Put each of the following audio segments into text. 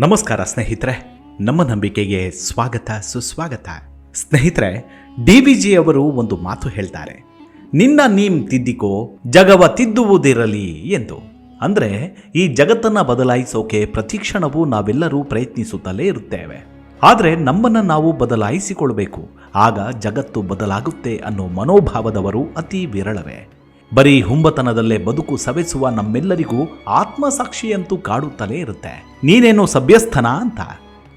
ನಮಸ್ಕಾರ ಸ್ನೇಹಿತರೆ, ನಮ್ಮ ನಂಬಿಕೆಗೆ ಸ್ವಾಗತ, ಸುಸ್ವಾಗತ. ಸ್ನೇಹಿತರೆ ಡಿ ವಿ ಜಿ ಅವರು ಒಂದು ಮಾತು ಹೇಳ್ತಾರೆ. ನಿನ್ನ ನೀಮ್ ತಿದ್ದಿಕೋ, ಜಗವ ತಿದ್ದುವುದಿರಲಿ ಎಂದು. ಅಂದರೆ, ಈ ಜಗತ್ತನ್ನು ಬದಲಾಯಿಸೋಕೆ ಪ್ರತಿಕ್ಷಣವೂ ನಾವೆಲ್ಲರೂ ಪ್ರಯತ್ನಿಸುತ್ತಲೇ ಇರುತ್ತೇವೆ. ಆದರೆ, ನಮ್ಮನ್ನು ನಾವು ಬದಲಾಯಿಸಿಕೊಳ್ಬೇಕು. ಆಗ ಜಗತ್ತು ಬದಲಾಗುತ್ತೆ ಅನ್ನೋ ಮನೋಭಾವದವರು ಅತಿ ವಿರಳವೇ. ಬರೀ ಹುಂಬತನದಲ್ಲೇ ಬದುಕು ಸವೆಸುವ ನಮ್ಮೆಲ್ಲರಿಗೂ ಆತ್ಮಸಾಕ್ಷಿಯಂತೂ ಕಾಡುತ್ತಲೇ ಇರುತ್ತೆ. ನೀನೇನು ಸಭ್ಯಸ್ಥನ ಅಂತ?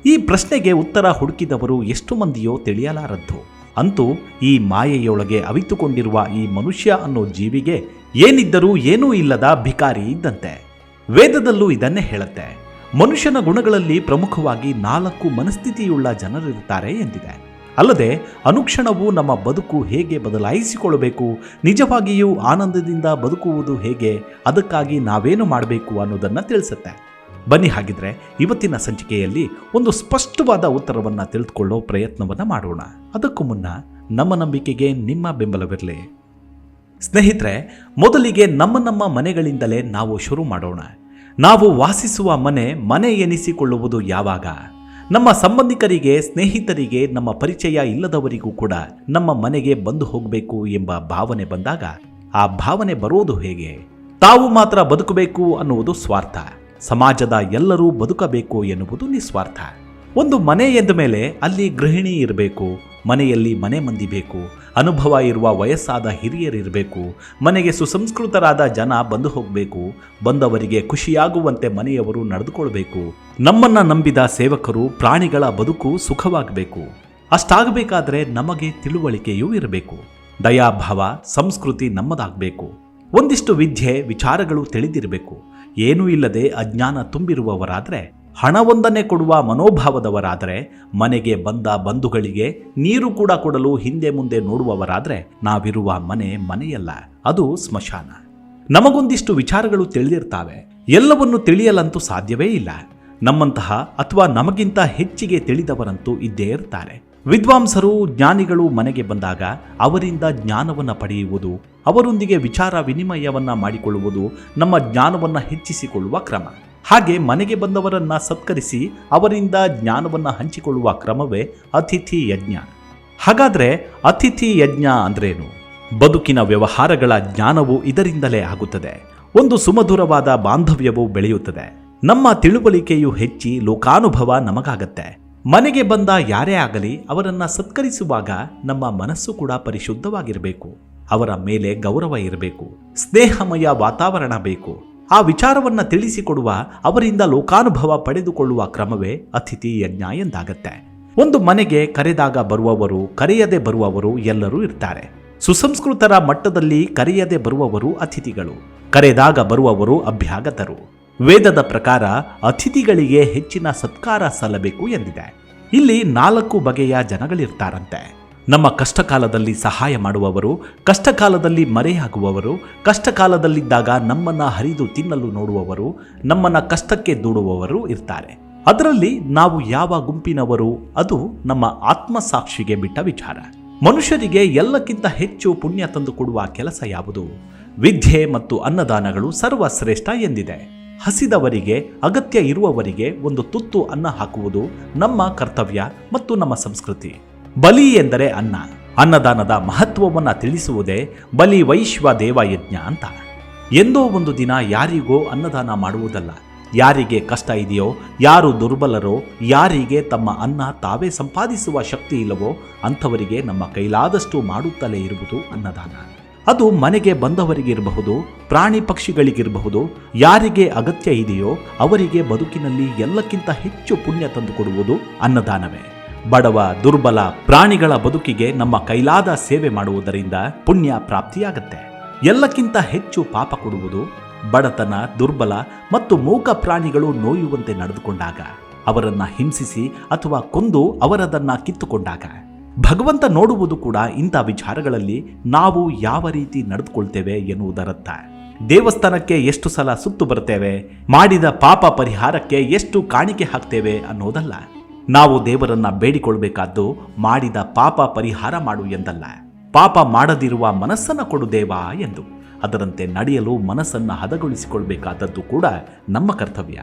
ಈ ಪ್ರಶ್ನೆಗೆ ಉತ್ತರ ಹುಡುಕಿದವರು ಎಷ್ಟು ಮಂದಿಯೋ ತಿಳಿಯಲಾರದ್ದು. ಅಂತೂ ಈ ಮಾಯೆಯೊಳಗೆ ಅವಿತುಕೊಂಡಿರುವ ಈ ಮನುಷ್ಯ ಅನ್ನೋ ಜೀವಿಗೆ ಏನಿದ್ದರೂ ಏನೂ ಇಲ್ಲದ ಭಿಕಾರಿ ಇದ್ದಂತೆ. ವೇದದಲ್ಲೂ ಇದನ್ನೇ ಹೇಳುತ್ತೆ. ಮನುಷ್ಯನ ಗುಣಗಳಲ್ಲಿ ಪ್ರಮುಖವಾಗಿ ನಾಲ್ಕು ಮನಸ್ಥಿತಿಯುಳ್ಳ ಜನರಿರುತ್ತಾರೆ ಎಂದಿದೆ. ಅಲ್ಲದೆ ಅನುಕ್ಷಣವು ನಮ್ಮ ಬದುಕು ಹೇಗೆ ಬದಲಾಯಿಸಿಕೊಳ್ಳಬೇಕು, ನಿಜವಾಗಿಯೂ ಆನಂದದಿಂದ ಬದುಕುವುದು ಹೇಗೆ, ಅದಕ್ಕಾಗಿ ನಾವೇನು ಮಾಡಬೇಕು ಅನ್ನೋದನ್ನು ತಿಳಿಸುತ್ತೆ. ಬನ್ನಿ ಹಾಗಿದ್ರೆ ಇವತ್ತಿನ ಸಂಚಿಕೆಯಲ್ಲಿ ಒಂದು ಸ್ಪಷ್ಟವಾದ ಉತ್ತರವನ್ನು ತಿಳಿದುಕೊಳ್ಳೋ ಪ್ರಯತ್ನವನ್ನು ಮಾಡೋಣ. ಅದಕ್ಕೂ ಮುನ್ನ ನಮ್ಮ ನಂಬಿಕೆಗೆ ನಿಮ್ಮ ಬೆಂಬಲವಿರಲಿ. ಸ್ನೇಹಿತರೆ, ಮೊದಲಿಗೆ ನಮ್ಮ ನಮ್ಮ ಮನೆಗಳಿಂದಲೇ ನಾವು ಶುರು ಮಾಡೋಣ. ನಾವು ವಾಸಿಸುವ ಮನೆ ಮನೆ ಎನಿಸಿಕೊಳ್ಳುವುದು ಯಾವಾಗ? ನಮ್ಮ ಸಂಬಂಧಿಕರಿಗೆ, ಸ್ನೇಹಿತರಿಗೆ, ನಮ್ಮ ಪರಿಚಯ ಇಲ್ಲದವರಿಗೂ ಕೂಡ ನಮ್ಮ ಮನೆಗೆ ಬಂದು ಹೋಗಬೇಕು ಎಂಬ ಭಾವನೆ ಬಂದಾಗ ಆ ಭಾವನೆ ಬರೋದು ಹೇಗೆ? ತಾವು ಮಾತ್ರ ಬದುಕಬೇಕು ಅನ್ನುವುದು ಸ್ವಾರ್ಥ. ಸಮಾಜದ ಎಲ್ಲರೂ ಬದುಕಬೇಕು ಎನ್ನುವುದು ನಿಸ್ವಾರ್ಥ. ಒಂದು ಮನೆ ಎಂದ ಮೇಲೆ ಅಲ್ಲಿ ಗೃಹಿಣಿ ಇರಬೇಕು ಮನೆಯಲ್ಲಿ ಮನೆ ಮಂದಿ ಬೇಕು ಅನುಭವ ಇರುವ ವಯಸ್ಸಾದ ಹಿರಿಯರಿರಬೇಕು, ಮನೆಗೆ ಸುಸಂಸ್ಕೃತರಾದ ಜನ ಬಂದು ಹೋಗಬೇಕು, ಬಂದವರಿಗೆ ಖುಷಿಯಾಗುವಂತೆ ಮನೆಯವರು ನಡೆದುಕೊಳ್ಬೇಕು. ನಮ್ಮನ್ನ ನಂಬಿದ ಸೇವಕರು, ಪ್ರಾಣಿಗಳ ಬದುಕು ಸುಖವಾಗಬೇಕು. ಅಷ್ಟಾಗಬೇಕಾದ್ರೆ ನಮಗೆ ತಿಳುವಳಿಕೆಯೂ ಇರಬೇಕು. ದಯಾಭಾವ, ಸಂಸ್ಕೃತಿ ನಮ್ಮದಾಗಬೇಕು. ಒಂದಿಷ್ಟು ವಿದ್ಯೆ, ವಿಚಾರಗಳು ತಿಳಿದಿರಬೇಕು. ಏನೂ ಇಲ್ಲದೆ ಅಜ್ಞಾನ ತುಂಬಿರುವವರಾದರೆ ಹಣವೊಂದನ್ನೇ ಕೊಡುವ ಮನೋಭಾವದವರಾದರೆ, ಮನೆಗೆ ಬಂದ ಬಂಧುಗಳಿಗೆ ನೀರು ಕೂಡ ಕೊಡಲು ಹಿಂದೆ ಮುಂದೆ ನೋಡುವವರಾದರೆ ನಾವಿರುವ ಮನೆ ಮನೆಯಲ್ಲ, ಅದು ಸ್ಮಶಾನ. ನಮಗೊಂದಿಷ್ಟು ವಿಚಾರಗಳು ತಿಳಿದಿರ್ತಾವೆ. ಎಲ್ಲವನ್ನು ತಿಳಿಯಲಂತೂ ಸಾಧ್ಯವೇ ಇಲ್ಲ. ನಮ್ಮಂತಹ ಅಥವಾ ನಮಗಿಂತ ಹೆಚ್ಚಿಗೆ ತಿಳಿದವರಂತೂ ಇದ್ದೇ ಇರ್ತಾರೆ. ವಿದ್ವಾಂಸರು, ಜ್ಞಾನಿಗಳು ಮನೆಗೆ ಬಂದಾಗ ಅವರಿಂದ ಜ್ಞಾನವನ್ನು ಪಡೆಯುವುದು, ಅವರೊಂದಿಗೆ ವಿಚಾರ ವಿನಿಮಯವನ್ನ ಮಾಡಿಕೊಳ್ಳುವುದು ನಮ್ಮ ಜ್ಞಾನವನ್ನು ಹೆಚ್ಚಿಸಿಕೊಳ್ಳುವ ಕ್ರಮ. ಹಾಗೆ ಮನೆಗೆ ಬಂದವರನ್ನ ಸತ್ಕರಿಸಿ ಅವರಿಂದ ಜ್ಞಾನವನ್ನು ಹಂಚಿಕೊಳ್ಳುವ ಕ್ರಮವೇ ಅತಿಥಿ ಯಜ್ಞ. ಹಾಗಾದ್ರೆ ಅತಿಥಿ ಯಜ್ಞ ಅಂದ್ರೇನು? ಬದುಕಿನ ವ್ಯವಹಾರಗಳ ಜ್ಞಾನವು ಇದರಿಂದಲೇ ಆಗುತ್ತದೆ. ಒಂದು ಸುಮಧುರವಾದ ಬಾಂಧವ್ಯವು ಬೆಳೆಯುತ್ತದೆ. ನಮ್ಮ ತಿಳುವಳಿಕೆಯು ಹೆಚ್ಚಿ ಲೋಕಾನುಭವ ನಮಗಾಗತ್ತೆ. ಮನೆಗೆ ಬಂದ ಯಾರೇ ಆಗಲಿ ಅವರನ್ನು ಸತ್ಕರಿಸುವಾಗ ನಮ್ಮ ಮನಸ್ಸು ಕೂಡ ಪರಿಶುದ್ಧವಾಗಿರಬೇಕು. ಅವರ ಮೇಲೆ ಗೌರವ ಇರಬೇಕು. ಸ್ನೇಹಮಯ ವಾತಾವರಣ ಬೇಕು. ಆ ವಿಚಾರವನ್ನು ತಿಳಿಸಿಕೊಡುವ ಅವರಿಂದ ಲೋಕಾನುಭವ ಪಡೆದುಕೊಳ್ಳುವ ಕ್ರಮವೇ ಅತಿಥಿ ಯಜ್ಞ ಎಂದಾಗತ್ತೆ. ಒಂದು ಮನೆಗೆ ಕರೆದಾಗ ಬರುವವರು, ಕರೆಯದೆ ಬರುವವರು ಎಲ್ಲರೂ ಇರ್ತಾರೆ. ಸುಸಂಸ್ಕೃತರ ಮಟ್ಟದಲ್ಲಿ ಕರೆಯದೆ ಬರುವವರು ಅತಿಥಿಗಳು, ಕರೆದಾಗ ಬರುವವರು ಅಭ್ಯಾಗತರು. ವೇದದ ಪ್ರಕಾರ ಅತಿಥಿಗಳಿಗೆ ಹೆಚ್ಚಿನ ಸತ್ಕಾರ ಸಲ್ಲಬೇಕು ಎಂದಿದೆ. ಇಲ್ಲಿ ನಾಲ್ಕು ಬಗೆಯ ಜನಗಳಿರ್ತಾರಂತೆ. ನಮ್ಮ ಕಷ್ಟಕಾಲದಲ್ಲಿ ಸಹಾಯ ಮಾಡುವವರು, ಕಷ್ಟಕಾಲದಲ್ಲಿ ಮರೆಯಾಗುವವರು ಕಷ್ಟಕಾಲದಲ್ಲಿದ್ದಾಗ ನಮ್ಮನ್ನು ಹರಿದು ತಿನ್ನಲು ನೋಡುವವರು, ನಮ್ಮನ್ನು ಕಷ್ಟಕ್ಕೆ ದೂಡುವವರು ಇರ್ತಾರೆ. ಅದರಲ್ಲಿ ನಾವು ಯಾವ ಗುಂಪಿನವರು, ಅದು ನಮ್ಮ ಆತ್ಮಸಾಕ್ಷಿಗೆ ಬಿಟ್ಟ ವಿಚಾರ. ಮನುಷ್ಯರಿಗೆ ಎಲ್ಲಕ್ಕಿಂತ ಹೆಚ್ಚು ಪುಣ್ಯ ತಂದುಕೊಡುವ ಕೆಲಸ ಯಾವುದು? ವಿದ್ಯೆ ಮತ್ತು ಅನ್ನದಾನಗಳು ಸರ್ವಶ್ರೇಷ್ಠ ಎಂದಿದೆ. ಹಸಿದವರಿಗೆ, ಅಗತ್ಯ ಇರುವವರಿಗೆ ಒಂದು ತುತ್ತು ಅನ್ನ ಹಾಕುವುದು ನಮ್ಮ ಕರ್ತವ್ಯ ಮತ್ತು ನಮ್ಮ ಸಂಸ್ಕೃತಿ. ಬಲಿ ಎಂದರೆ ಅನ್ನ. ಅನ್ನದಾನದ ಮಹತ್ವವನ್ನು ತಿಳಿಸುವುದೇ ಬಲಿ ವೈಶ್ವ ದೇವಯಜ್ಞ ಅಂತ. ಎಂದೋ ಒಂದು ದಿನ ಯಾರಿಗೋ ಅನ್ನದಾನ ಮಾಡುವುದಲ್ಲ. ಯಾರಿಗೆ ಕಷ್ಟ ಇದೆಯೋ, ಯಾರು ದುರ್ಬಲರೋ, ಯಾರಿಗೆ ತಮ್ಮ ಅನ್ನ ತಾವೇ ಸಂಪಾದಿಸುವ ಶಕ್ತಿ ಇಲ್ಲವೋ ಅಂಥವರಿಗೆ ನಮ್ಮ ಕೈಲಾದಷ್ಟು ಮಾಡುತ್ತಲೇ ಇರುವುದು ಅನ್ನದಾನ. ಅದು ಮನೆಗೆ ಬಂದವರಿಗಿರಬಹುದು, ಪ್ರಾಣಿ ಪಕ್ಷಿಗಳಿಗಿರಬಹುದು, ಯಾರಿಗೆ ಅಗತ್ಯ ಇದೆಯೋ ಅವರಿಗೆ ಬದುಕಿನಲ್ಲಿ ಎಲ್ಲಕ್ಕಿಂತ ಹೆಚ್ಚು ಪುಣ್ಯ ತಂದುಕೊಡುವುದು ಅನ್ನದಾನವೇ. ಬಡವ, ದುರ್ಬಲ ಪ್ರಾಣಿಗಳ ಬದುಕಿಗೆ ನಮ್ಮ ಕೈಲಾದ ಸೇವೆ ಮಾಡುವುದರಿಂದ ಪುಣ್ಯ ಪ್ರಾಪ್ತಿಯಾಗತ್ತೆ. ಎಲ್ಲಕ್ಕಿಂತ ಹೆಚ್ಚು ಪಾಪ ಕೊಡುವುದು ಬಡತನ, ದುರ್ಬಲ ಮತ್ತು ಮೂಕ ಪ್ರಾಣಿಗಳು ನೋಯುವಂತೆ ನಡೆದುಕೊಂಡಾಗ, ಅವರನ್ನ ಹಿಂಸಿಸಿ ಅಥವಾ ಕೊಂದು ಅವರದನ್ನ ಕಿತ್ತುಕೊಂಡಾಗ. ಭಗವಂತ ನೋಡುವುದು ಕೂಡ ಇಂಥ ವಿಚಾರಗಳಲ್ಲಿ ನಾವು ಯಾವ ರೀತಿ ನಡೆದುಕೊಳ್ತೇವೆ ಎನ್ನುವುದರತ್ತ ದೇವಸ್ಥಾನಕ್ಕೆ ಎಷ್ಟು ಸಲ ಸುತ್ತು ಬರ್ತೇವೆ ಮಾಡಿದ ಪಾಪ ಪರಿಹಾರಕ್ಕೆ ಎಷ್ಟು ಕಾಣಿಕೆ ಹಾಕ್ತೇವೆ ಅನ್ನೋದಲ್ಲ. ನಾವು ದೇವರನ್ನ ಬೇಡಿಕೊಳ್ಬೇಕಾದ್ದು ಮಾಡಿದ ಪಾಪ ಪರಿಹಾರ ಮಾಡು ಎಂದಲ್ಲ. ಪಾಪ ಮಾಡದಿರುವ ಮನಸ್ಸನ್ನು ಕೊಡು ದೇವ ಎಂದು. ಅದರಂತೆ ನಡೆಯಲು ಮನಸ್ಸನ್ನು ಹದಗೊಳಿಸಿಕೊಳ್ಬೇಕಾದದ್ದು ಕೂಡ ನಮ್ಮ ಕರ್ತವ್ಯ.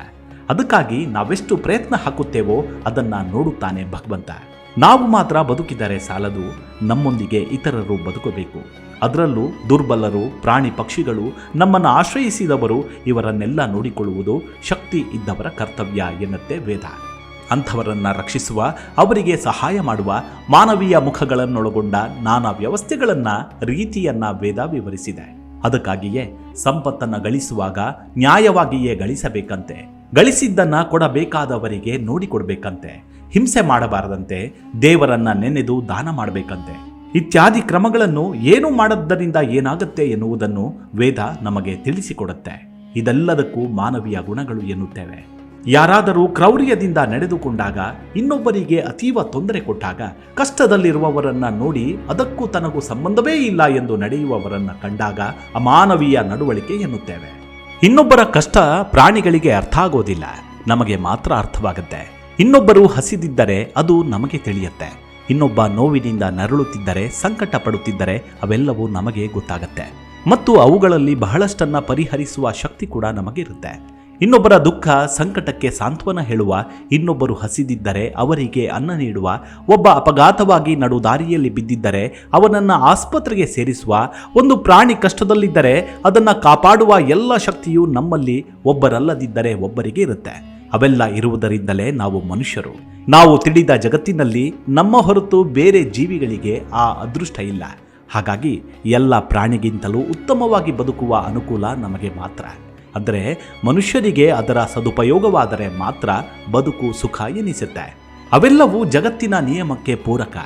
ಅದಕ್ಕಾಗಿ ನಾವೆಷ್ಟು ಪ್ರಯತ್ನ ಹಾಕುತ್ತೇವೋ ಅದನ್ನ ನೋಡುತ್ತಾನೆ ಭಗವಂತ. ನಾವು ಮಾತ್ರ ಬದುಕಿದರೆ ಸಾಲದು, ನಮ್ಮೊಂದಿಗೆ ಇತರರು ಬದುಕಬೇಕು. ಅದರಲ್ಲೂ ದುರ್ಬಲರು, ಪ್ರಾಣಿ ಪಕ್ಷಿಗಳು ನಮ್ಮನ್ನು ಆಶ್ರಯಿಸಿದವರು ಇವರನ್ನೆಲ್ಲ ನೋಡಿಕೊಳ್ಳುವುದು ಶಕ್ತಿ ಇದ್ದವರ ಕರ್ತವ್ಯ ಎನ್ನುತ್ತೆ ವೇದ. ಅಂಥವರನ್ನ ರಕ್ಷಿಸುವ, ಅವರಿಗೆ ಸಹಾಯ ಮಾಡುವ, ಮಾನವೀಯ ಮುಖಗಳನ್ನೊಳಗೊಂಡ ನಾನಾ ವ್ಯವಸ್ಥೆಗಳನ್ನ, ರೀತಿಯನ್ನ ವೇದ ವಿವರಿಸಿದೆ. ಅದಕ್ಕಾಗಿಯೇ ಸಂಪತ್ತನ್ನು ಗಳಿಸುವಾಗ ನ್ಯಾಯವಾಗಿಯೇ ಗಳಿಸಬೇಕಂತೆ. ಗಳಿಸಿದ್ದನ್ನ ಕೊಡಬೇಕಾದವರಿಗೆ ನೋಡಿಕೊಡ್ಬೇಕಂತೆ. ಹಿಂಸೆ ಮಾಡಬಾರದಂತೆ, ದೇವರನ್ನ ನೆನೆದು ದಾನ ಮಾಡಬೇಕಂತೆ. ಇತ್ಯಾದಿ ಕ್ರಮಗಳನ್ನು ಏನು ಮಾಡದ್ದರಿಂದ ಏನಾಗುತ್ತೆ ಎನ್ನುವುದನ್ನು ವೇದ ನಮಗೆ ತಿಳಿಸಿಕೊಡುತ್ತೆ. ಇದೆಲ್ಲದಕ್ಕೂ ಮಾನವೀಯ ಗುಣಗಳು ಎನ್ನುತ್ತೇವೆ. ಯಾರಾದರೂ ಕ್ರೌರ್ಯದಿಂದ ನಡೆದುಕೊಂಡಾಗ, ಇನ್ನೊಬ್ಬರಿಗೆ ಅತೀವ ತೊಂದರೆ ಕೊಟ್ಟಾಗ, ಕಷ್ಟದಲ್ಲಿರುವವರನ್ನ ನೋಡಿ ಅದಕ್ಕೂ ತನಗೂ ಸಂಬಂಧವೇ ಇಲ್ಲ ಎಂದು ನಡೆಯುವವರನ್ನ ಕಂಡಾಗ ಅಮಾನವೀಯ ನಡವಳಿಕೆ ಎನ್ನುತ್ತೇವೆ. ಇನ್ನೊಬ್ಬರ ಕಷ್ಟ ಪ್ರಾಣಿಗಳಿಗೆ ಅರ್ಥ ಆಗೋದಿಲ್ಲ, ನಮಗೆ ಮಾತ್ರ ಅರ್ಥವಾಗುತ್ತೆ. ಇನ್ನೊಬ್ಬರು ಹಸಿದಿದ್ದರೆ ಅದು ನಮಗೆ ತಿಳಿಯುತ್ತೆ. ಇನ್ನೊಬ್ಬ ನೋವಿನಿಂದ ನರಳುತ್ತಿದ್ದರೆ ಸಂಕಟ ಪಡುತ್ತಿದ್ದರೆ ಅವೆಲ್ಲವೂ ನಮಗೆ ಗೊತ್ತಾಗತ್ತೆ. ಮತ್ತು ಅವುಗಳಲ್ಲಿ ಬಹಳಷ್ಟನ್ನ ಪರಿಹರಿಸುವ ಶಕ್ತಿ ಕೂಡ ನಮಗಿರುತ್ತೆ. ಇನ್ನೊಬ್ಬರ ದುಃಖ ಸಂಕಟಕ್ಕೆ ಸಾಂತ್ವನ ಹೇಳುವ, ಇನ್ನೊಬ್ಬರು ಹಸಿದಿದ್ದರೆ ಅವರಿಗೆ ಅನ್ನ ನೀಡುವ, ಒಬ್ಬ ಅಪಘಾತವಾಗಿ ನಡು ದಾರಿಯಲ್ಲಿ ಬಿದ್ದಿದ್ದರೆ ಅವನನ್ನು ಆಸ್ಪತ್ರೆಗೆ ಸೇರಿಸುವ, ಒಂದು ಪ್ರಾಣಿ ಕಷ್ಟದಲ್ಲಿದ್ದರೆ ಅದನ್ನು ಕಾಪಾಡುವ ಎಲ್ಲ ಶಕ್ತಿಯು ನಮ್ಮಲ್ಲಿ ಒಬ್ಬರಲ್ಲದಿದ್ದರೆ ಒಬ್ಬರಿಗೆ ಇರುತ್ತೆ. ಅವೆಲ್ಲ ಇರುವುದರಿಂದಲೇ ನಾವು ಮನುಷ್ಯರು. ನಾವು ತಿಳಿದ ಜಗತ್ತಿನಲ್ಲಿ ನಮ್ಮ ಹೊರತು ಬೇರೆ ಜೀವಿಗಳಿಗೆ ಆ ಅದೃಷ್ಟ ಇಲ್ಲ. ಹಾಗಾಗಿ ಎಲ್ಲ ಪ್ರಾಣಿಗಿಂತಲೂ ಉತ್ತಮವಾಗಿ ಬದುಕುವ ಅನುಕೂಲ ನಮಗೆ ಮಾತ್ರ. ಅಂದರೆ ಮನುಷ್ಯರಿಗೆ ಅದರ ಸದುಪಯೋಗವಾದರೆ ಮಾತ್ರ ಬದುಕು ಸುಖ ಎನಿಸುತ್ತೆ. ಅವೆಲ್ಲವೂ ಜಗತ್ತಿನ ನಿಯಮಕ್ಕೆ ಪೂರಕ.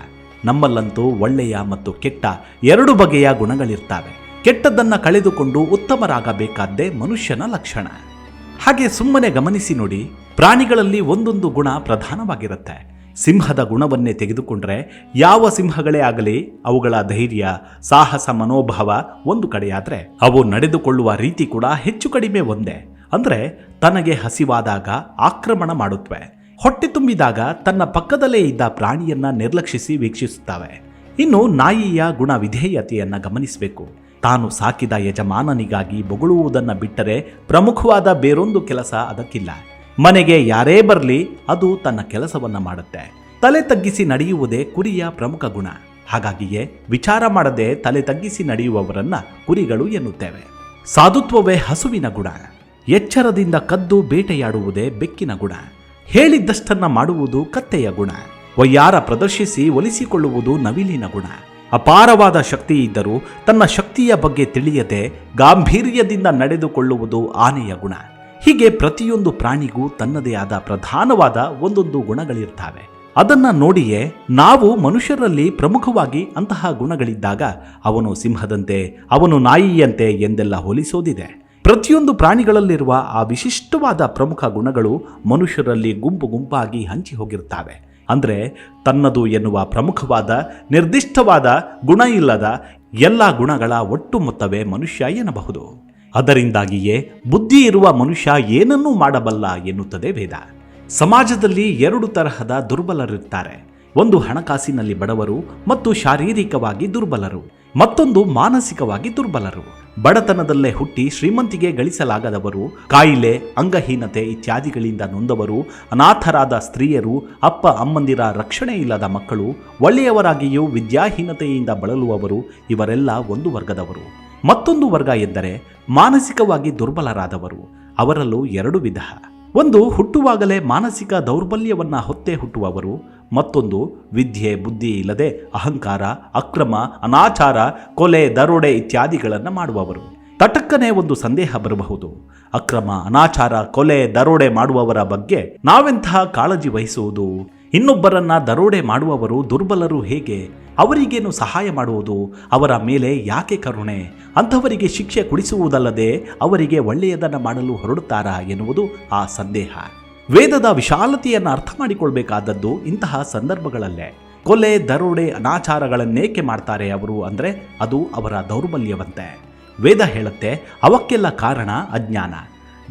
ನಮ್ಮಲ್ಲಂತೂ ಒಳ್ಳೆಯ ಮತ್ತು ಕೆಟ್ಟ ಎರಡು ಬಗೆಯ ಗುಣಗಳಿರ್ತವೆ. ಕೆಟ್ಟದ್ದನ್ನು ಕಳೆದುಕೊಂಡು ಉತ್ತಮರಾಗಬೇಕಾದ್ದೇ ಮನುಷ್ಯನ ಲಕ್ಷಣ. ಹಾಗೆ ಸುಮ್ಮನೆ ಗಮನಿಸಿ ನೋಡಿ, ಪ್ರಾಣಿಗಳಲ್ಲಿ ಒಂದೊಂದು ಗುಣ ಪ್ರಧಾನವಾಗಿರುತ್ತೆ. ಸಿಂಹದ ಗುಣವನ್ನೇ ತೆಗೆದುಕೊಂಡ್ರೆ ಯಾವ ಸಿಂಹಗಳೇ ಆಗಲಿ ಅವುಗಳ ಧೈರ್ಯ, ಸಾಹಸ, ಮನೋಭಾವ ಒಂದು ಕಡೆಯಾದರೆ ಅವು ನಡೆದುಕೊಳ್ಳುವ ರೀತಿ ಕೂಡ ಹೆಚ್ಚು ಕಡಿಮೆ ಒಂದೇ. ಅಂದರೆ ತನಗೆ ಹಸಿವಾದಾಗ ಆಕ್ರಮಣ ಮಾಡುತ್ತವೆ ಹೊಟ್ಟೆ ತುಂಬಿದಾಗ ತನ್ನ ಪಕ್ಕದಲ್ಲೇ ಇದ್ದ ಪ್ರಾಣಿಯನ್ನ ನಿರ್ಲಕ್ಷಿಸಿ ವೀಕ್ಷಿಸುತ್ತವೆ. ಇನ್ನು ನಾಯಿಯ ಗುಣ ವಿಧೇಯತೆಯನ್ನ ಗಮನಿಸಬೇಕು. ತಾನು ಸಾಕಿದ ಯಜಮಾನನಿಗಾಗಿ ಬೊಗಳುವುದನ್ನು ಬಿಟ್ಟರೆ ಪ್ರಮುಖವಾದ ಬೇರೊಂದು ಕೆಲಸ ಅದಕ್ಕಿಲ್ಲ. ಮನೆಗೆ ಯಾರೇ ಬರಲಿ ಅದು ತನ್ನ ಕೆಲಸವನ್ನ ಮಾಡುತ್ತೆ. ತಲೆ ತಗ್ಗಿಸಿ ನಡೆಯುವುದೇ ಕುರಿಯ ಪ್ರಮುಖ ಗುಣ. ಹಾಗಾಗಿಯೇ ವಿಚಾರ ಮಾಡದೆ ತಲೆ ತಗ್ಗಿಸಿ ನಡೆಯುವವರನ್ನ ಕುರಿಗಳು ಎನ್ನುತ್ತೇವೆ. ಸಾಧುತ್ವವೇ ಹಸುವಿನ ಗುಣ. ಎಚ್ಚರದಿಂದ ಕದ್ದು ಬೇಟೆಯಾಡುವುದೇ ಬೆಕ್ಕಿನ ಗುಣ. ಹೇಳಿದ್ದಷ್ಟನ್ನ ಮಾಡುವುದು ಕತ್ತೆಯ ಗುಣ. ವಯ್ಯಾರ ಪ್ರದರ್ಶಿಸಿ ಒಲಿಸಿಕೊಳ್ಳುವುದು ನವಿಲಿನ ಗುಣ. ಅಪಾರವಾದ ಶಕ್ತಿ ಇದ್ದರೂ ತನ್ನ ಶಕ್ತಿಯ ಬಗ್ಗೆ ತಿಳಿಯದೆ ಗಾಂಭೀರ್ಯದಿಂದ ನಡೆದುಕೊಳ್ಳುವುದು ಆನೆಯ ಗುಣ. ಹೀಗೆ ಪ್ರತಿಯೊಂದು ಪ್ರಾಣಿಗೂ ತನ್ನದೇ ಆದ ಪ್ರಧಾನವಾದ ಒಂದೊಂದು ಗುಣಗಳಿರ್ತವೆ. ಅದನ್ನ ನೋಡಿಯೇ ನಾವು ಮನುಷ್ಯರಲ್ಲಿ ಪ್ರಮುಖವಾಗಿ ಅಂತಹ ಗುಣಗಳಿದ್ದಾಗ ಅವನು ಸಿಂಹದಂತೆ, ಅವನು ನಾಯಿಯಂತೆ ಎಂದೆಲ್ಲ ಹೋಲಿಸೋದಿದೆ. ಪ್ರತಿಯೊಂದು ಪ್ರಾಣಿಗಳಲ್ಲಿರುವ ಆ ವಿಶಿಷ್ಟವಾದ ಪ್ರಮುಖ ಗುಣಗಳು ಮನುಷ್ಯರಲ್ಲಿ ಗುಂಪು ಗುಂಪಾಗಿ ಹಂಚಿ ಹೋಗಿರ್ತವೆ. ಅಂದರೆ ತನ್ನದು ಎನ್ನುವ ಪ್ರಮುಖವಾದ, ನಿರ್ದಿಷ್ಟವಾದ ಗುಣ ಇಲ್ಲದ ಎಲ್ಲ ಗುಣಗಳ ಒಟ್ಟು ಮೊತ್ತವೇ ಮನುಷ್ಯ ಎನ್ನಬಹುದು. ಅದರಿಂದಾಗಿಯೇ ಬುದ್ಧಿ ಇರುವ ಮನುಷ್ಯ ಏನನ್ನೂ ಮಾಡಬಲ್ಲ ಎನ್ನುತ್ತದೆ ವೇದ. ಸಮಾಜದಲ್ಲಿ ಎರಡು ತರಹದ ದುರ್ಬಲರಿರ್ತಾರೆ. ಒಂದು ಹಣಕಾಸಿನಲ್ಲಿ ಬಡವರು ಮತ್ತು ಶಾರೀರಿಕವಾಗಿ ದುರ್ಬಲರು. ಮತ್ತೊಂದು ಮಾನಸಿಕವಾಗಿ ದುರ್ಬಲರು. ಬಡತನದಲ್ಲೇ ಹುಟ್ಟಿ ಶ್ರೀಮಂತಿಗೆ ಗಳಿಸಲಾಗದವರು, ಕಾಯಿಲೆ, ಅಂಗಹೀನತೆ ಇತ್ಯಾದಿಗಳಿಂದ ನೊಂದವರು, ಅನಾಥರಾದ ಸ್ತ್ರೀಯರು, ಅಪ್ಪ ಅಮ್ಮಂದಿರ ರಕ್ಷಣೆ ಇಲ್ಲದ ಮಕ್ಕಳು, ಒಳ್ಳೆಯವರಾಗಿಯೂ ವಿದ್ಯಾಹೀನತೆಯಿಂದ ಬಳಲುವವರು, ಇವರೆಲ್ಲ ಒಂದು ವರ್ಗದವರು. ಮತ್ತೊಂದು ವರ್ಗ ಎಂದರೆ ಮಾನಸಿಕವಾಗಿ ದುರ್ಬಲರಾದವರು. ಅವರಲ್ಲೂ ಎರಡು ವಿಧ. ಒಂದು ಹುಟ್ಟುವಾಗಲೇ ಮಾನಸಿಕ ದೌರ್ಬಲ್ಯವನ್ನು ಹೊತ್ತೇ ಹುಟ್ಟುವವರು, ಮತ್ತೊಂದು ವಿದ್ಯೆ, ಬುದ್ಧಿ ಇಲ್ಲದೆ ಅಹಂಕಾರ, ಅಕ್ರಮ, ಅನಾಚಾರ, ಕೊಲೆ, ದರೋಡೆ ಇತ್ಯಾದಿಗಳನ್ನು ಮಾಡುವವರು. ತಟಕ್ಕನೆ ಒಂದು ಸಂದೇಹ ಬರಬಹುದು. ಅಕ್ರಮ, ಅನಾಚಾರ, ಕೊಲೆ, ದರೋಡೆ ಮಾಡುವವರ ಬಗ್ಗೆ ನಾವೆಂತಹ ಕಾಳಜಿ ವಹಿಸುವುದು? ಇನ್ನೊಬ್ಬರನ್ನ ದರೋಡೆ ಮಾಡುವವರು ದುರ್ಬಲರು ಹೇಗೆ? ಅವರಿಗೇನು ಸಹಾಯ ಮಾಡುವುದು? ಅವರ ಮೇಲೆ ಯಾಕೆ ಕರುಣೆ? ಅಂಥವರಿಗೆ ಶಿಕ್ಷೆ ಕೊಡಿಸುವುದಲ್ಲದೆ ಅವರಿಗೆ ಒಳ್ಳೆಯದನ್ನು ಮಾಡಲು ಹೊರಡುತ್ತಾರಾ ಎನ್ನುವುದು ಆ ಸಂದೇಹ. ವೇದದ ವಿಶಾಲತೆಯನ್ನು ಅರ್ಥ ಮಾಡಿಕೊಳ್ಬೇಕಾದದ್ದು ಇಂತಹ ಸಂದರ್ಭಗಳಲ್ಲೇ. ಕೊಲೆ, ದರೋಡೆ, ಅನಾಚಾರಗಳನ್ನೇಕೆ ಮಾಡ್ತಾರೆ ಅವರು ಅಂದರೆ ಅದು ಅವರ ದೌರ್ಬಲ್ಯವಂತೆ. ವೇದ ಹೇಳುತ್ತೆ, ಅವಕ್ಕೆಲ್ಲ ಕಾರಣ ಅಜ್ಞಾನ.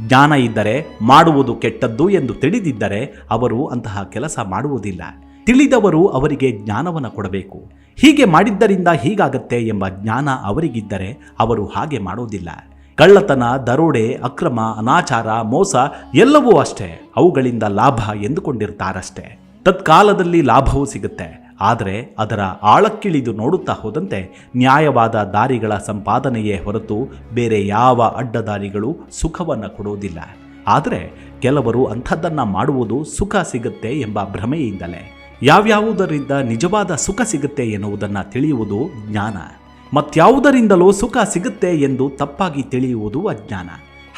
ಜ್ಞಾನ ಇದ್ದರೆ ಮಾಡುವುದು ಕೆಟ್ಟದ್ದು ಎಂದು ತಿಳಿದಿದ್ದರೆ ಅವರು ಅಂತಹ ಕೆಲಸ ಮಾಡುವುದಿಲ್ಲ. ತಿಳಿದವರು ಅವರಿಗೆ ಜ್ಞಾನವನ್ನು ಕೊಡಬೇಕು. ಹೀಗೆ ಮಾಡಿದ್ದರಿಂದ ಹೀಗಾಗತ್ತೆ ಎಂಬ ಜ್ಞಾನ ಅವರಿಗಿದ್ದರೆ ಅವರು ಹಾಗೆ ಮಾಡೋದಿಲ್ಲ ಕಳ್ಳತನ, ದರೋಡೆ, ಅಕ್ರಮ, ಅನಾಚಾರ, ಮೋಸ ಎಲ್ಲವೂ ಅಷ್ಟೇ. ಅವುಗಳಿಂದ ಲಾಭ ಎಂದುಕೊಂಡಿರ್ತಾರಷ್ಟೇ. ತತ್ಕಾಲದಲ್ಲಿ ಲಾಭವೂ ಸಿಗುತ್ತೆ. ಆದರೆ ಅದರ ಆಳಕ್ಕಿಳಿದು ನೋಡುತ್ತಾ ಹೋದಂತೆ ನ್ಯಾಯವಾದ ದಾರಿಗಳ ಸಂಪಾದನೆಯೇ ಹೊರತು ಬೇರೆ ಯಾವ ಅಡ್ಡದಾರಿಗಳು ಸುಖವನ್ನು ಕೊಡುವುದಿಲ್ಲ. ಆದರೆ ಕೆಲವರು ಅಂಥದ್ದನ್ನು ಮಾಡುವುದು ಸುಖ ಸಿಗುತ್ತೆ ಎಂಬ ಭ್ರಮೆಯಿಂದಲೇ. ಯಾವ್ಯಾವುದರಿಂದ ನಿಜವಾದ ಸುಖ ಸಿಗುತ್ತೆ ಎನ್ನುವುದನ್ನು ತಿಳಿಯುವುದು ಜ್ಞಾನ. ಮತ್ಯಾವುದರಿಂದಲೂ ಸುಖ ಸಿಗುತ್ತೆ ಎಂದು ತಪ್ಪಾಗಿ ತಿಳಿಯುವುದು ಅಜ್ಞಾನ.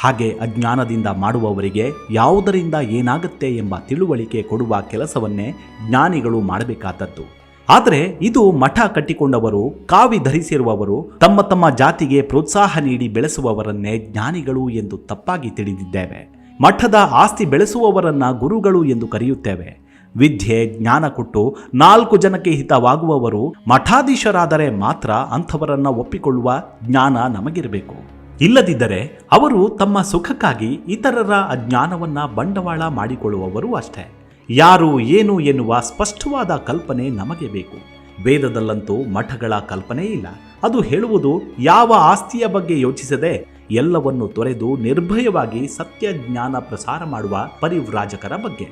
ಹಾಗೆ ಅಜ್ಞಾನದಿಂದ ಮಾಡುವವರಿಗೆ ಯಾವುದರಿಂದ ಏನಾಗುತ್ತೆ ಎಂಬ ತಿಳುವಳಿಕೆ ಕೊಡುವ ಕೆಲಸವನ್ನೇ ಜ್ಞಾನಿಗಳು ಮಾಡಬೇಕಾದದ್ದು. ಆದರೆ ಇದು ಮಠ ಕಟ್ಟಿಕೊಂಡವರು, ಕಾವಿ ಧರಿಸಿರುವವರು, ತಮ್ಮ ತಮ್ಮ ಜಾತಿಗೆ ಪ್ರೋತ್ಸಾಹ ನೀಡಿ ಬೆಳೆಸುವವರನ್ನೇ ಜ್ಞಾನಿಗಳು ಎಂದು ತಪ್ಪಾಗಿ ತಿಳಿದಿದ್ದೇವೆ. ಮಠದ ಆಸ್ತಿ ಬೆಳೆಸುವವರನ್ನ ಗುರುಗಳು ಎಂದು ಕರೆಯುತ್ತೇವೆ. ವಿದ್ಯೆ, ಜ್ಞಾನ ಕೊಟ್ಟು ನಾಲ್ಕು ಜನಕ್ಕೆ ಹಿತವಾಗುವವರು ಮಠಾಧೀಶರಾದರೆ ಮಾತ್ರ ಅಂಥವರನ್ನ ಒಪ್ಪಿಕೊಳ್ಳುವ ಜ್ಞಾನ ನಮಗಿರಬೇಕು. ಇಲ್ಲದಿದ್ದರೆ ಅವರು ತಮ್ಮ ಸುಖಕ್ಕಾಗಿ ಇತರರ ಅಜ್ಞಾನವನ್ನ ಬಂಡವಾಳ ಮಾಡಿಕೊಳ್ಳುವವರು ಅಷ್ಟೇ. ಯಾರು ಏನು ಎನ್ನುವ ಸ್ಪಷ್ಟವಾದ ಕಲ್ಪನೆ ನಮಗೆ ಬೇಕು. ವೇದದಲ್ಲಂತೂ ಮಠಗಳ ಕಲ್ಪನೆ ಇಲ್ಲ. ಅದು ಹೇಳುವುದು ಯಾವ ಆಸ್ತಿಯ ಬಗ್ಗೆ ಯೋಚಿಸದೆ ಎಲ್ಲವನ್ನು ತೊರೆದು ನಿರ್ಭಯವಾಗಿ ಸತ್ಯ ಜ್ಞಾನ ಪ್ರಸಾರ ಮಾಡುವ ಪರಿವ್ರಾಜಕರ ಬಗ್ಗೆ.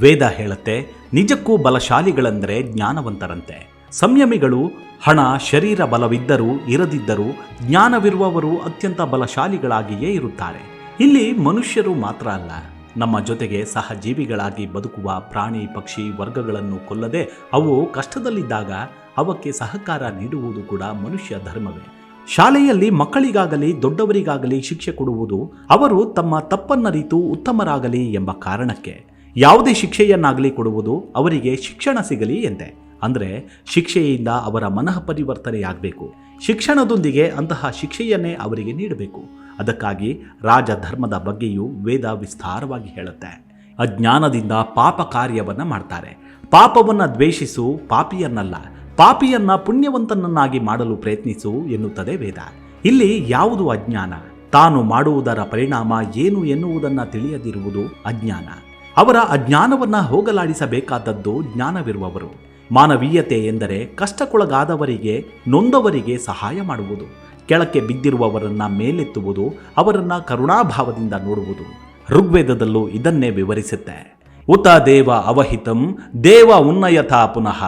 ವೇದ ಹೇಳುತ್ತೆ, ನಿಜಕ್ಕೂ ಬಲಶಾಲಿಗಳೆಂದರೆ ಜ್ಞಾನವಂತರಂತೆ. ಸಂಯಮಿಗಳು, ಹಣ, ಶರೀರ ಬಲವಿದ್ದರೂ ಇರದಿದ್ದರೂ ಜ್ಞಾನವಿರುವವರು ಅತ್ಯಂತ ಬಲಶಾಲಿಗಳಾಗಿಯೇ ಇರುತ್ತಾರೆ. ಇಲ್ಲಿ ಮನುಷ್ಯರು ಮಾತ್ರ ಅಲ್ಲ, ನಮ್ಮ ಜೊತೆಗೆ ಸಹಜೀವಿಗಳಾಗಿ ಬದುಕುವ ಪ್ರಾಣಿ, ಪಕ್ಷಿ ವರ್ಗಗಳನ್ನು ಕೊಲ್ಲದೆ ಅವು ಕಷ್ಟದಲ್ಲಿದ್ದಾಗ ಅವಕ್ಕೆ ಸಹಕಾರ ನೀಡುವುದು ಕೂಡ ಮನುಷ್ಯ ಧರ್ಮವೇ. ಶಾಲೆಯಲ್ಲಿ ಮಕ್ಕಳಿಗಾಗಲಿ, ದೊಡ್ಡವರಿಗಾಗಲಿ ಶಿಕ್ಷೆ ಕೊಡುವುದು ಅವರು ತಮ್ಮ ತಪ್ಪನ್ನರಿತು ಉತ್ತಮರಾಗಲಿ ಎಂಬ ಕಾರಣಕ್ಕೆ. ಯಾವುದೇ ಶಿಕ್ಷೆಯನ್ನಾಗಲಿ ಕೊಡುವುದು ಅವರಿಗೆ ಶಿಕ್ಷಣ ಸಿಗಲಿ ಎಂದೆ. ಅಂದರೆ ಶಿಕ್ಷೆಯಿಂದ ಅವರ ಮನಃ ಪರಿವರ್ತನೆಯಾಗಬೇಕು ಶಿಕ್ಷಣದೊಂದಿಗೆ ಅಂತಹ ಶಿಕ್ಷೆಯನ್ನೇ ಅವರಿಗೆ ನೀಡಬೇಕು. ಅದಕ್ಕಾಗಿ ರಾಜಧರ್ಮದ ಬಗ್ಗೆಯೂ ವೇದ ವಿಸ್ತಾರವಾಗಿ ಹೇಳುತ್ತೆ. ಅಜ್ಞಾನದಿಂದ ಪಾಪ ಕಾರ್ಯವನ್ನು ಮಾಡ್ತಾರೆ. ಪಾಪವನ್ನು ದ್ವೇಷಿಸು ಪಾಪಿಯನ್ನಲ್ಲ, ಪಾಪಿಯನ್ನ ಪುಣ್ಯವಂತನನ್ನಾಗಿ ಮಾಡಲು ಪ್ರಯತ್ನಿಸು ಎನ್ನುತ್ತದೆ ವೇದ. ಇಲ್ಲಿ ಯಾವುದು ಅಜ್ಞಾನ? ತಾನು ಮಾಡುವುದರ ಪರಿಣಾಮ ಏನು ಎನ್ನುವುದನ್ನು ತಿಳಿಯದಿರುವುದು ಅಜ್ಞಾನ. ಅವರ ಅಜ್ಞಾನವನ್ನ ಹೋಗಲಾಡಿಸಬೇಕಾದದ್ದು ಜ್ಞಾನವಿರುವವರು. ಮಾನವೀಯತೆ ಎಂದರೆ ಕಷ್ಟಕ್ಕೊಳಗಾದವರಿಗೆ, ನೊಂದವರಿಗೆ ಸಹಾಯ ಮಾಡುವುದು. ಕೆಳಕ್ಕೆ ಬಿದ್ದಿರುವವರನ್ನ ಮೇಲೆತ್ತುವುದು, ಅವರನ್ನ ಕರುಣಾಭಾವದಿಂದ ನೋಡುವುದು. ಋಗ್ವೇದದಲ್ಲೂ ಇದನ್ನೇ ವಿವರಿಸುತ್ತೆ. ಉತ ದೇವ ಅವಹಿತಂ, ದೇವ ಉನ್ನಯಥಾ ಪುನಃ.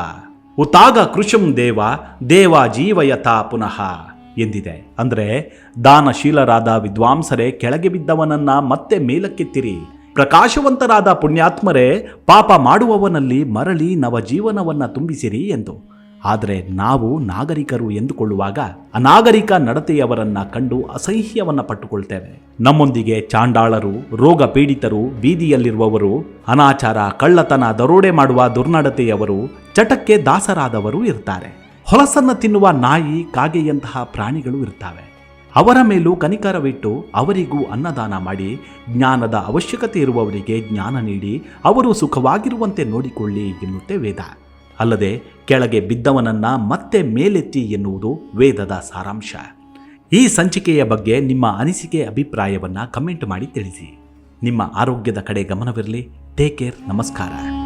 ಉತಾಗ ಕೃಷಂ ದೇವ ದೇವ ಜೀವಯತಾ ಪುನಃ ಎಂದಿದೆ. ಅಂದರೆ ದಾನಶೀಲರಾದ ವಿದ್ವಾಂಸರೇ ಕೆಳಗೆ ಬಿದ್ದವನನ್ನ ಮತ್ತೆ ಮೇಲಕ್ಕೆತ್ತಿರಿ. ಪ್ರಕಾಶವಂತರಾದ ಪುಣ್ಯಾತ್ಮರೇ, ಪಾಪ ಮಾಡುವವನಲ್ಲಿ ಮರಳಿ ನವ ಜೀವನವನ್ನ ತುಂಬಿಸಿರಿ ಎಂದು. ಆದರೆ ನಾವು ನಾಗರಿಕರು ಎಂದುಕೊಳ್ಳುವಾಗ ಅನಾಗರಿಕ ನಡತೆಯವರನ್ನ ಕಂಡು ಅಸಹ್ಯವನ್ನು ಪಟ್ಟುಕೊಳ್ತೇವೆ. ನಮ್ಮೊಂದಿಗೆ ಚಾಂಡಾಳರು ರೋಗ ಪೀಡಿತರು ಬೀದಿಯಲ್ಲಿರುವವರು, ಅನಾಚಾರ, ಕಳ್ಳತನ, ದರೋಡೆ ಮಾಡುವ ದುರ್ನಡತೆಯವರು, ಚಟಕ್ಕೆ ದಾಸರಾದವರು ಇರ್ತಾರೆ. ಹೊಲಸನ್ನು ತಿನ್ನುವ ನಾಯಿ ಕಾಗೆಯಂತಹ ಪ್ರಾಣಿಗಳು ಇರ್ತಾವೆ. ಅವರ ಮೇಲೂ ಕನಿಕರವಿಟ್ಟು ಅವರಿಗೂ ಅನ್ನದಾನ ಮಾಡಿ ಜ್ಞಾನದ ಅವಶ್ಯಕತೆ ಇರುವವರಿಗೆ ಜ್ಞಾನ ನೀಡಿ ಅವರು ಸುಖವಾಗಿರುವಂತೆ ನೋಡಿಕೊಳ್ಳಿ ಎನ್ನುತ್ತೆ ವೇದ. ಅಲ್ಲದೆ ಕೆಳಗೆ ಬಿದ್ದವನನ್ನ ಮತ್ತೆ ಮೇಲೆತ್ತಿ ಎನ್ನುವುದು ವೇದದ ಸಾರಾಂಶ. ಈ ಸಂಚಿಕೆಯ ಬಗ್ಗೆ ನಿಮ್ಮ ಅನಿಸಿಕೆ ಅಭಿಪ್ರಾಯವನ್ನು ಕಮೆಂಟ್ ಮಾಡಿ ತಿಳಿಸಿ. ನಿಮ್ಮ ಆರೋಗ್ಯದ ಕಡೆ ಗಮನವಿರಲಿ. Take care. ನಮಸ್ಕಾರ.